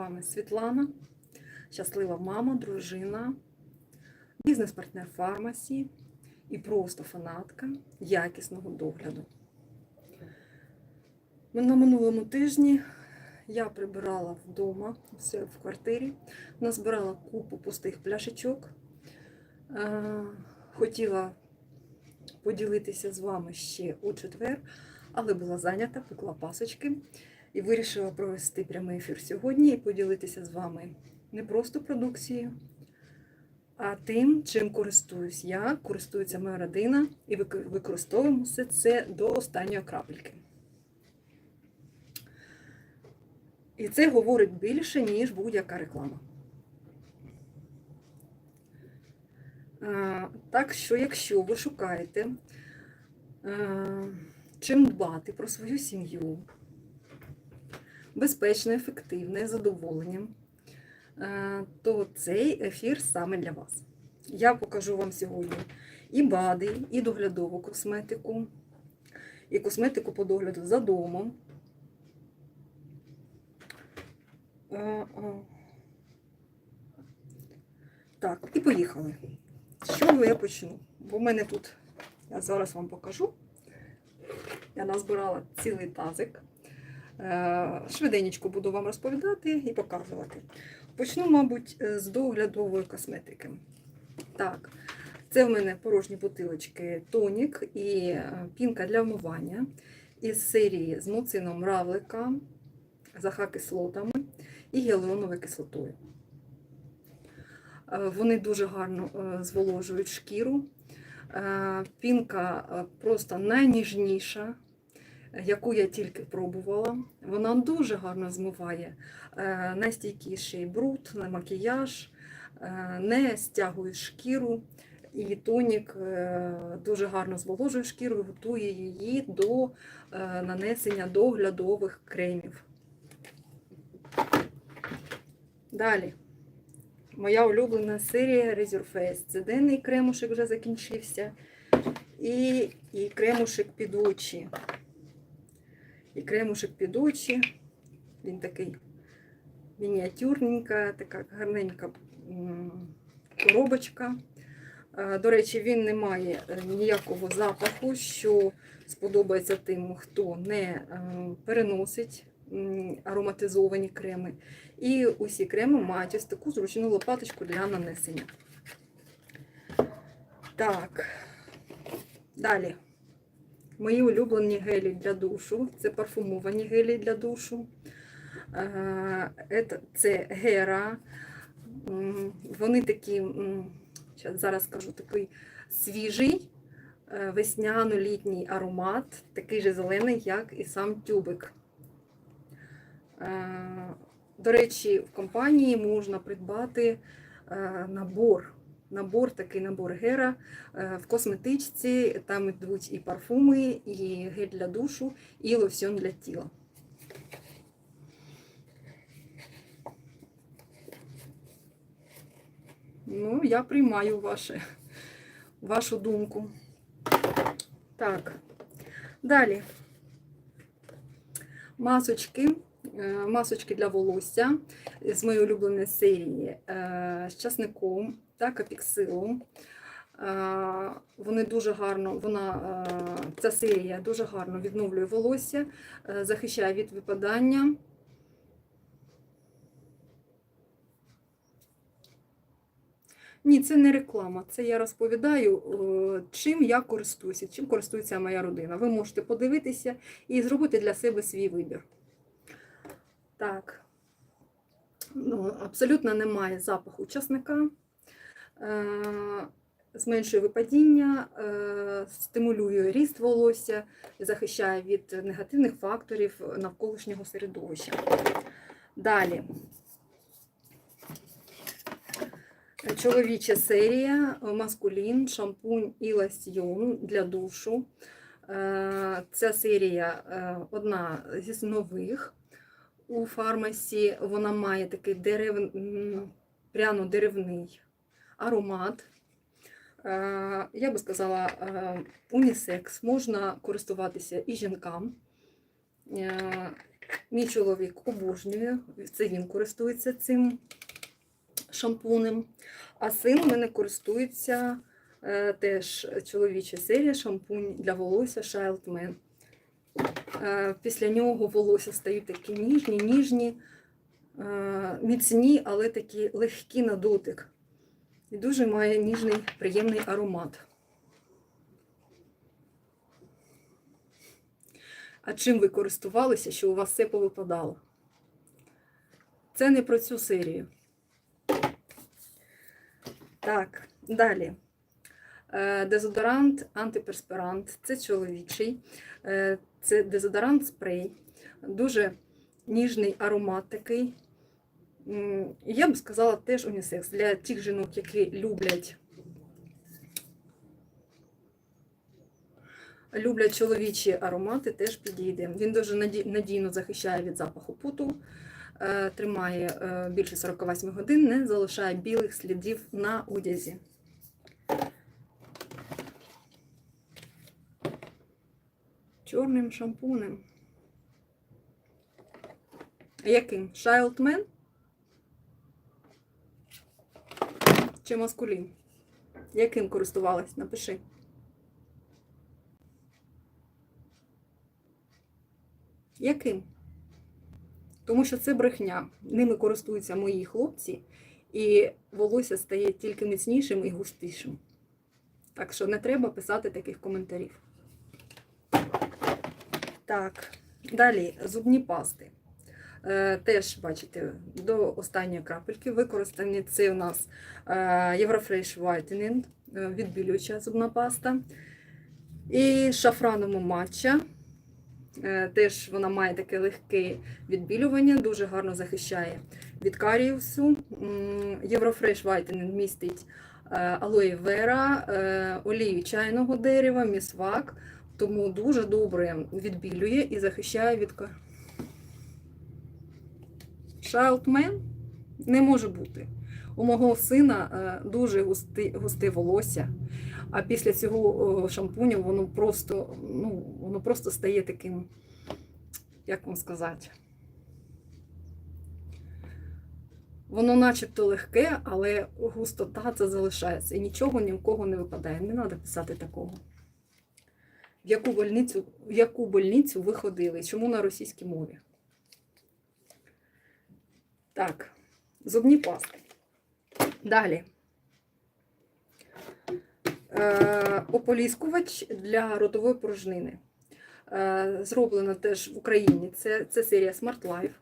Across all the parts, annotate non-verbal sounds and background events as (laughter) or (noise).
вами Світлана, щаслива мама, дружина, бізнес-партнер фармасі і просто фанатка якісного догляду. На минулому тижні я прибирала вдома все в квартирі, назбирала купу пустих пляшечок. Е, Хотіла поділитися з вами ще у четвер, але була зайнята, пекла пасочки і вирішила провести прямий ефір сьогодні і поділитися з вами не просто продукцією, а тим, чим користуюсь я, користується моя родина, і використовуємо все це до останньої крапельки. І це говорить більше, ніж будь-яка реклама. Так що, якщо ви шукаєте, чим дбати про свою сім'ю, безпечно, ефективне, задоволенням, е, то цей ефір саме для вас. Я покажу вам сьогодні і БАДи, і доглядову косметику, і косметику по догляду за домом. Е, е. Так, і поїхали. З чого я почну? Бо в мене тут, я зараз вам покажу. Я назбирала цілий тазик. Е, Швиденечко буду вам розповідати і показувати. Почну, мабуть, з доглядової косметики. Так, це в мене порожні бутилочки тонік і е, пінка для вмивання із серії з муцином равлика, з АХ-кислотами і гіалуроновою кислотою. Е, Вони дуже гарно зволожують шкіру. Пінка просто найніжніша, яку я тільки пробувала. Вона дуже гарно змиває е, найстійкіший бруд, на макіяж, е, не стягує шкіру. І тонік е, дуже гарно зволожує шкіру і готує її до нанесення доглядових кремів. Далі. Моя улюблена серія Resurface. Це денний кремушек вже закінчився. І, і кремушек під очі. І кремушек під очі. Він такий мініатюрненька, така гарненька коробочка. Е, До речі, він не має е, ніякого запаху, що сподобається тим, хто не е, переносить ароматизовані креми. І усі креми мають ось таку зручну лопаточку для нанесення. Так, далі. Мої улюблені гелі для душу. Це парфумовані гелі для душу. Е, Це гера. Вони такі, зараз скажу, такий свіжий е, весняно-літній аромат, такий же зелений, як і сам тюбик. Е, До речі, в компанії можна придбати набор. Набор, такий набор гера е, в косметичці. Там йдуть і парфуми, і гель для душу, і лосьон для тіла. Ну, я приймаю ваше, вашу думку. Так, далі. Масочки. Е, Масочки для волосся з моєї улюбленої серії е, з часником та капіксилом. Е, Вони дуже гарно, вона, е, ця серія дуже гарно відновлює волосся, е, захищає від випадання. Ні, це не реклама. Це я розповідаю, чим я користуюся, чим користується моя родина. Ви можете подивитися і зробити для себе свій вибір. Так. Ну, абсолютно немає запаху часника. Е, Зменшує випадіння, е, стимулює ріст волосся, захищає від негативних факторів навколишнього середовища. Далі. Чоловіча серія, маскулін, шампунь і лосьйон для душу. Е, Ця серія одна зі нових у фармасі. Вона має такий дерев... пряно-деревний аромат. Е, Я би сказала, е, унісекс. Можна користуватися і жінкам. Е, Мій чоловік обожнює, це він користується цим шампунем. А син у мене користується теж чоловіча серія шампунь для волосся Child Man. Після нього волосся стають такі ніжні, ніжні, міцні, але такі легкі на дотик. І дуже має ніжний, приємний аромат. А чим ви користувалися, що у вас все повипадало? Це не про цю серію. Так, далі. Е, Дезодорант, антиперспирант. Це чоловічий. Е, Це дезодорант спрей. Дуже ніжний аромат такий. Я б сказала, теж унісекс для тих жінок, які люблять. Люблять чоловічі аромати, теж підійде. Він дуже надійно захищає від запаху поту, е, тримає е, більше 48 годин, не залишає білих слідів на одязі. Чорним шампунем. Яким? Childman? Чи маскулін? Яким користувалась? Напиши. Яким? Тому що це брехня. Ними користуються мої хлопці, і волосся стає тільки міцнішим і густішим. Так що не треба писати таких коментарів. Так, далі зубні пасти. Е, теж, бачите, до останньої крапельки використані це у нас Eurofresh Whitening, відбілююча зубна паста. І шафраному матча. Е, Теж вона має таке легке відбілювання, дуже гарно захищає від каріусу. Eurofresh Whitening містить е, алоє вера, олію чайного дерева, місвак, тому дуже добре відбілює і захищає від ка- Childman не може бути. У мого сина е, дуже густи, густе волосся, а після цього шампуню воно просто, ну, воно просто стає таким, як вам сказати. Воно начебто легке, але густота це залишається. І нічого ні в кого не випадає. Не треба писати такого. В яку больницю, в яку больницю ви ходили? Чому на російській мові? Так, зубні пасти. Далі. Е, ополіскувач для ротової порожнини. Е, зроблено теж в Україні. Це, це серія Smart Life.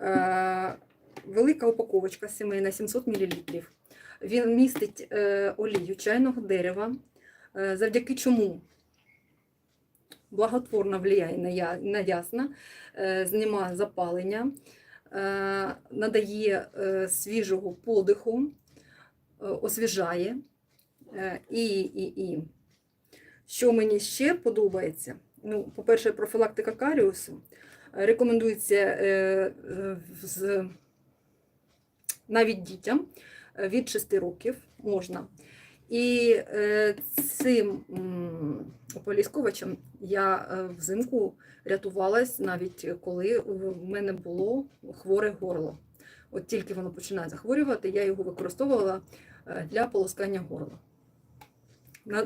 Е, велика упаковочка сімейна 700 мл. Він містить е, олію чайного дерева, е, завдяки чому благотворно впливає на, на ясна, е, знімає запалення, надає е, свіжого подиху, е, освіжає. Е, І, і, і. Що мені ще подобається? Ну, по-перше, профілактика каріусу. Е, Рекомендується е, е, з, навіть дітям е, від 6 років можна. І е, цим м, я е, взимку рятувалась навіть коли в мене було хворе горло. От тільки воно починає захворювати, я його використовувала е, для полоскання горла.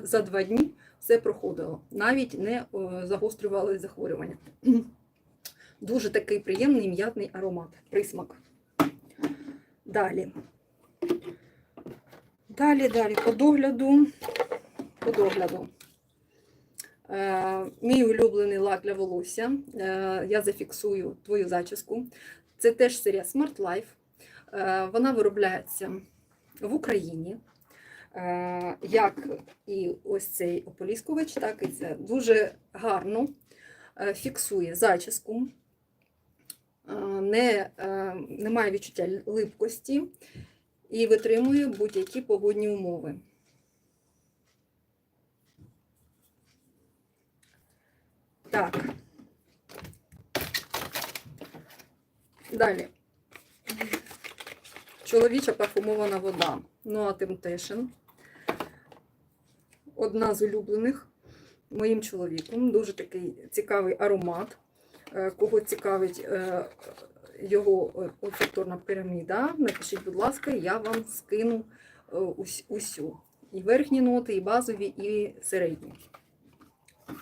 За два дні все проходило, навіть не загострювали захворювання. (clears throat) Дуже такий приємний м'ятний аромат, присмак. Далі. Далі, далі, по догляду. По догляду. Е, мій улюблений лак для волосся. Е, я зафіксую твою зачіску. Це теж серія Smart Life. Е, вона виробляється в Україні. Як і ось цей ополіскувач, так і це дуже гарно фіксує зачіску, не, немає відчуття липкості і витримує будь-які погодні умови. Так. Далі. Чоловіча парфумована вода. Noa Temptation. Одна з улюблених моїм чоловіком. Дуже такий цікавий аромат. Е, Кого цікавить е, його е, олфакторна піраміда, напишіть, будь ласка, я вам скину е, усю. І верхні ноти, і базові, і середні.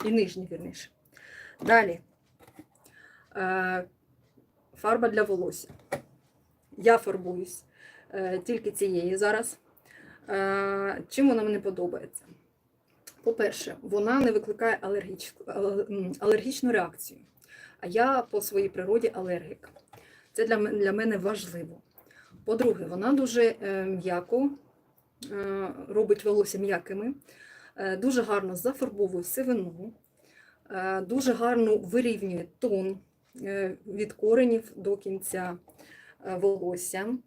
І нижні, вірніше. Далі. Е, Фарба для волосся. Я фарбуюсь тільки цією зараз. Чим вона мені подобається? По-перше, вона не викликає алергічну реакцію. А я по своїй природі алергік. Це для, мен- для мене важливо. По-друге, вона дуже е, м'яко е, робить волосся м'якими, е, дуже гарно зафарбовує сивину, дуже гарно вирівнює тон від коренів до кінця волосся,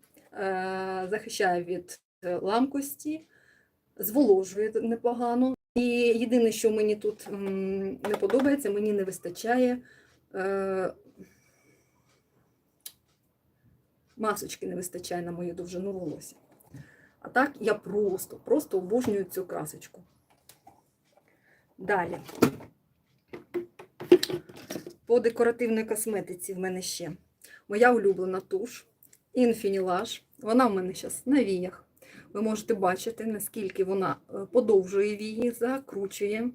захищає від ламкості, зволожує непогано. І єдине, що мені тут не подобається, мені не вистачає е, масочки не вистачає на мою довжину волосся. А так я просто, просто обожнюю цю красочку. Далі. По декоративній косметиці в мене ще моя улюблена туш Infinilage. Вона в мене зараз на віях. Ви можете бачити, наскільки вона е, подовжує вії, закручує.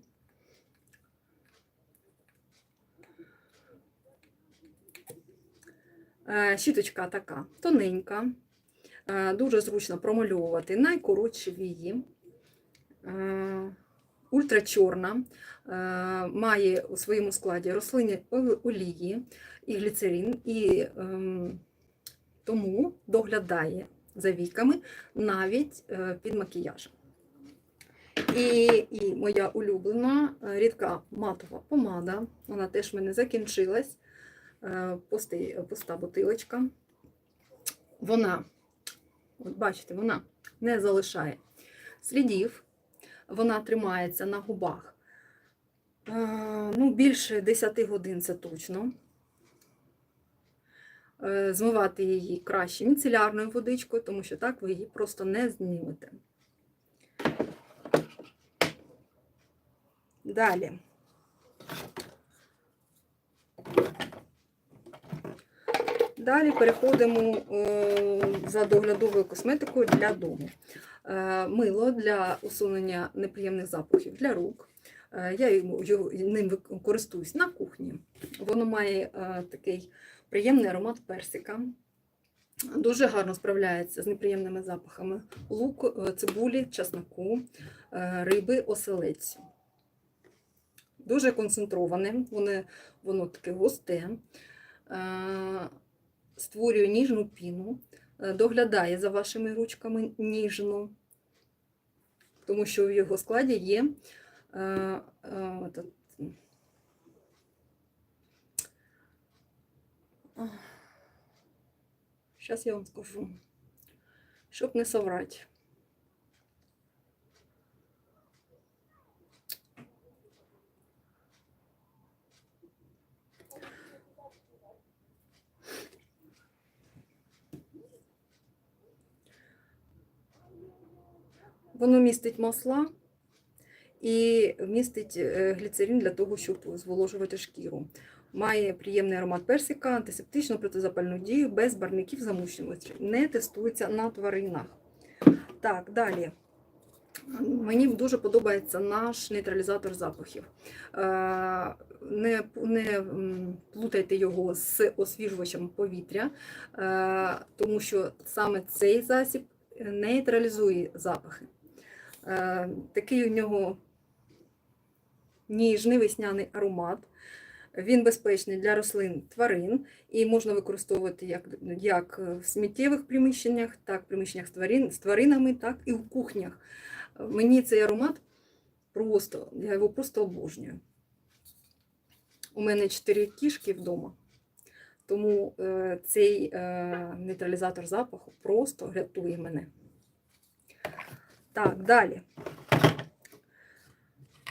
Щіточка така тоненька, е, дуже зручно промальовувати найкоротші вії. Е, Ультрачорна, е, має у своєму складі рослинні олії і гліцерин, і ем, тому доглядає за віками навіть е, під макіяжем. І, і моя улюблена е, рідка матова помада, вона теж в мене закінчилась. Е, пустий, пуста бутилочка. Вона, от бачите, вона не залишає слідів, вона тримається на губах. Е, ну, більше 10 годин це точно. Е, Змивати її краще міцелярною водичкою, тому що так ви її просто не знімете. Далі. Далі переходимо е, за доглядовою косметикою для дому. Е, Мило для усунення неприємних запахів для рук. Е, Я ним користуюсь на кухні. Воно має такий приємний аромат персика. Дуже гарно справляється з неприємними запахами лук, цибулі, часнику, е, риби, оселедцю. Дуже концентроване, воно, таке густе, створює ніжну піну, е, доглядає за вашими ручками ніжно, тому що в його складі є е, е, Зараз я вам скажу, щоб не соврати. Воно містить масла і містить е, гліцерин для того, щоб зволожувати шкіру. Має приємний аромат персика, антисептичну протизапальну дію, без барників замущувачів. Не тестується на тваринах. Так, далі. Мені дуже подобається наш нейтралізатор запахів. Е, Не, не плутайте його з освіжувачем повітря, е, тому що саме цей засіб нейтралізує запахи. Е, Такий у нього ніжний весняний аромат. Він безпечний для рослин тварин і можна використовувати як, як в сміттєвих приміщеннях, так в приміщеннях з, тварин, з тваринами, так і в кухнях. Мені цей аромат просто, я його просто обожнюю. У мене чотири кішки вдома, тому е, цей е, нейтралізатор запаху просто рятує мене. Так, далі.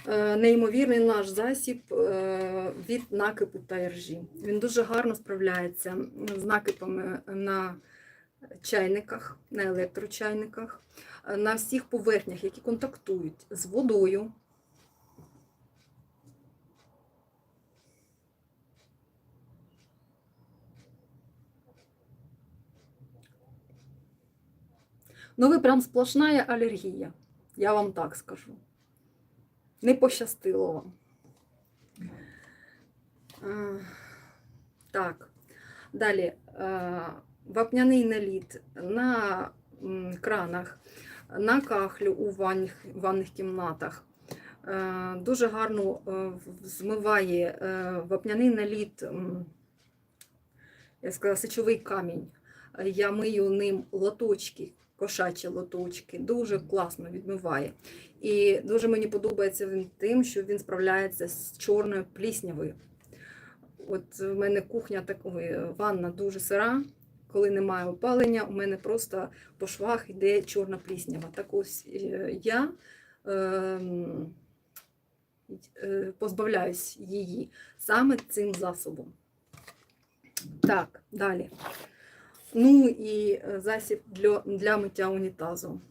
Е, Неймовірний наш засіб е, від накипу та іржі. Він дуже гарно справляється з накипами на чайниках, на електрочайниках, е, на всіх поверхнях, які контактують з водою. Ну, ви прям сплошна алергія. Я вам так скажу. Не пощастило вам. Так. Далі. Вапняний наліт на кранах, на кахлю у ванних, ванних кімнатах. Дуже гарно е, змиває е, вапняний наліт, я сказала, сечовий камінь. Я мию ним лоточки, кошачі лоточки. Дуже класно відмиває. І дуже мені подобається він тим, що він справляється з чорною пліснявою. От в мене кухня такої, ванна дуже сира. Коли немає опалення, у мене просто по швах йде чорна пліснява. Так ось е, я ем, е, позбавляюсь її саме цим засобом. Так, далі. Ну і е, засіб для, для миття унітазу.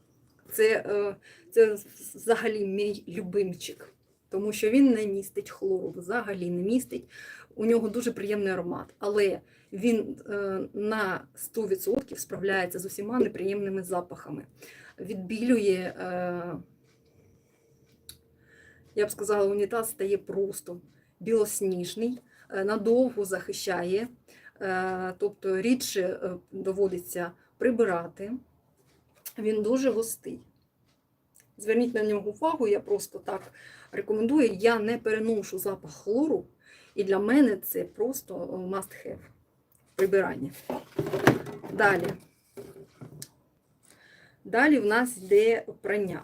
Це, е, це взагалі мій любимчик, тому що він не містить хлору, взагалі не містить. У нього дуже приємний аромат, але він е, на 100% справляється з усіма неприємними запахами. Відбілює, я б сказала, унітаз стає просто білосніжний, надовго захищає, тобто рідше е, доводиться прибирати. Він дуже густий. Зверніть на нього увагу, я просто так рекомендую. Я не переношу запах хлору, і для мене це просто must have прибирання. Далі. Далі в нас йде прання.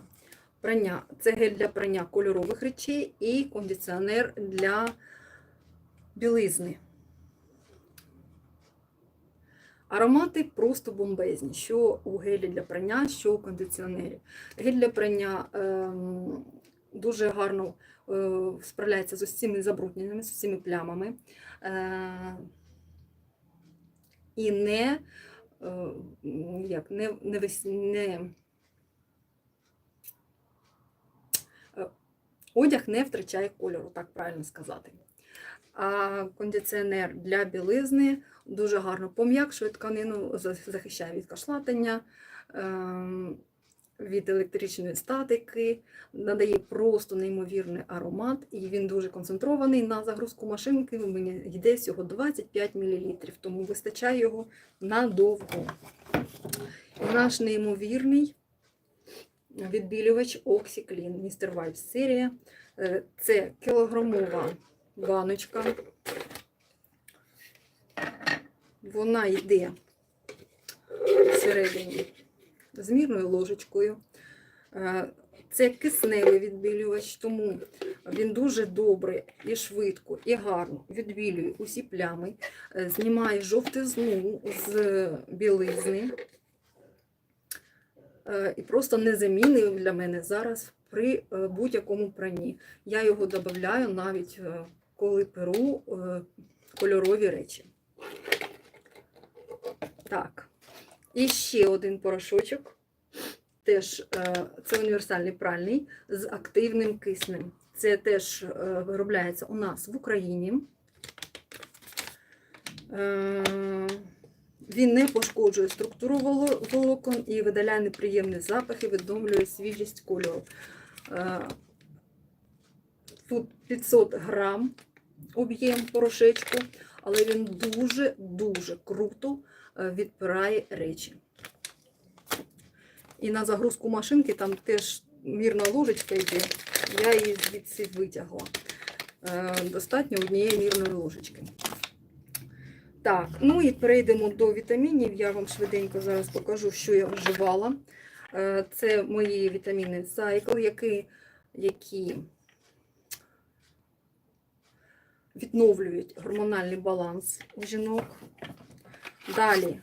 Прання це гель для прання кольорових речей і кондиціонер для білизни. Аромати просто бомбезні, що у гелі для прання, що у кондиціонері. Гель для прання ем, дуже гарно е, справляється з усіми забрудненнями, з усіми плямами. Е, і не, е, як, не, не, не е, одяг не втрачає кольору, так правильно сказати. А кондиціонер для білизни дуже гарно пом'якшує тканину, захищає від кашлатання, ем, від електричної статики, надає просто неймовірний аромат, і він дуже концентрований. На загрузку машинки у мене йде всього 25 мл, тому вистачає його надовго. І наш неймовірний відбілювач OxyClean Mr. Vibes серія. Це кілограмова баночка. Вона йде всередині з мірною ложечкою. Е, Це кисневий відбілювач, тому він дуже добре і швидко, і гарно відбілює усі плями, е, знімає жовтизну з білизни. Е, І просто незамінний для мене зараз при будь-якому пранні. Я його додаю навіть коли перу кольорові речі. Так. І ще один порошочок. Теж е, це універсальний пральний з активним киснем. Це теж е, виробляється у нас в Україні. Е, Він не пошкоджує структуру волокон і видаляє неприємні запахи, відновлює свіжість кольору. Тут 500 грам об'єм порошечку, але він дуже-дуже круто е, відпирає речі. І на загрузку машинки там теж мірна ложечка йде, я її звідси витягла. Е, Достатньо однієї мірної ложечки. Так, ну і перейдемо до вітамінів. Я вам швиденько зараз покажу, що я вживала. Е, Це мої вітаміни Cycle, які, які відновлюють гормональний баланс у жінок. Далі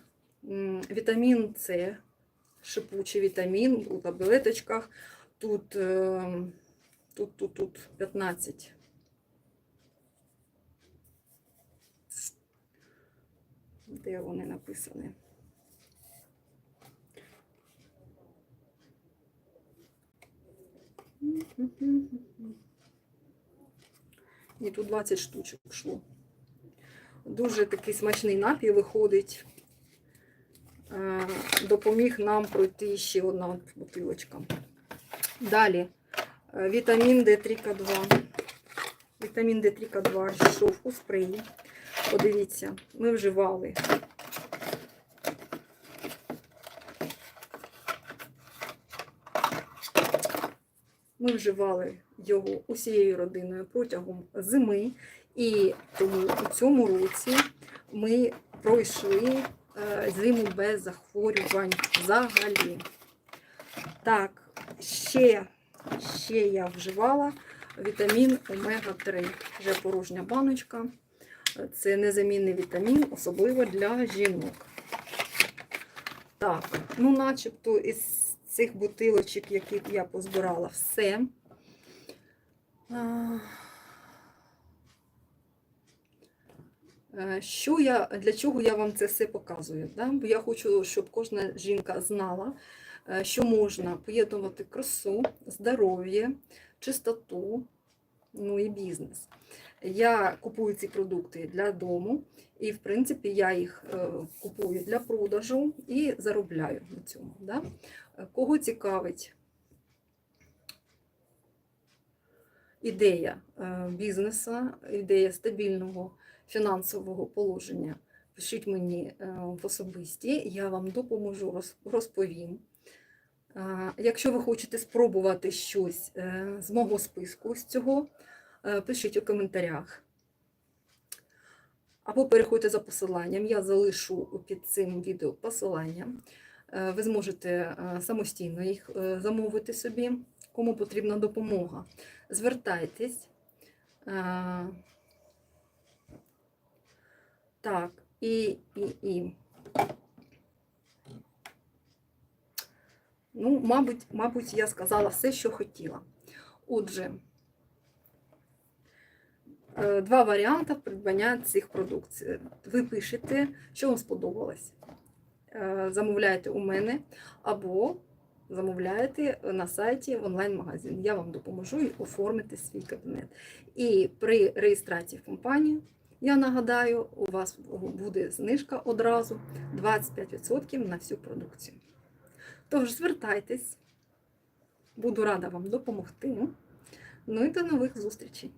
вітамін С, шипучий вітамін у таблеточках. Тут, е, тут, тут, тут 15. Де вони написані? І тут 20 штучок йшло. Дуже такий смачний напій виходить. е, допоміг нам пройти ще одна бутилочка. Далі е, вітамін D3К2. Вітамін D3К2 йшов у спреї. Подивіться, ми вживали. Ми вживали його усією родиною протягом зими, і тому у цьому році ми пройшли е, зиму без захворювань взагалі. Так, ще, ще я вживала вітамін омега-3. Вже порожня баночка. Це незамінний вітамін, особливо для жінок. Так, ну начебто із цих бутилочок, які я позбирала, все. А, е, Що я, для чого я вам це все показую? Да? Бо я хочу, щоб кожна жінка знала, е, що можна поєднувати красу, здоров'я, чистоту, ну і бізнес. Я купую ці продукти для дому, і, в принципі, я їх е, купую для продажу і заробляю на цьому. Да? Е, Кого цікавить ідея е, бізнесу, ідея стабільного фінансового положення, пишіть мені е, в особисті, я вам допоможу, розповім. Е, Якщо ви хочете спробувати щось з мого списку з цього, пишіть у коментарях. Або переходьте за посиланням. Я залишу під цим відео посилання. Ви зможете самостійно їх замовити собі, кому потрібна допомога. Звертайтесь. Е, Так, і, і, і. Ну, мабуть, мабуть, я сказала все, що хотіла. Отже, е, два варіанти придбання цих продуктів. Ви пишете, що вам сподобалось. Е, Замовляєте у мене або замовляєте на сайті в онлайн-магазин. Я вам допоможу оформити свій кабінет. І при реєстрації в компанію, я нагадаю, у вас буде знижка одразу 25% на всю продукцію. Тож звертайтесь, буду рада вам допомогти. Ну і до нових зустрічей!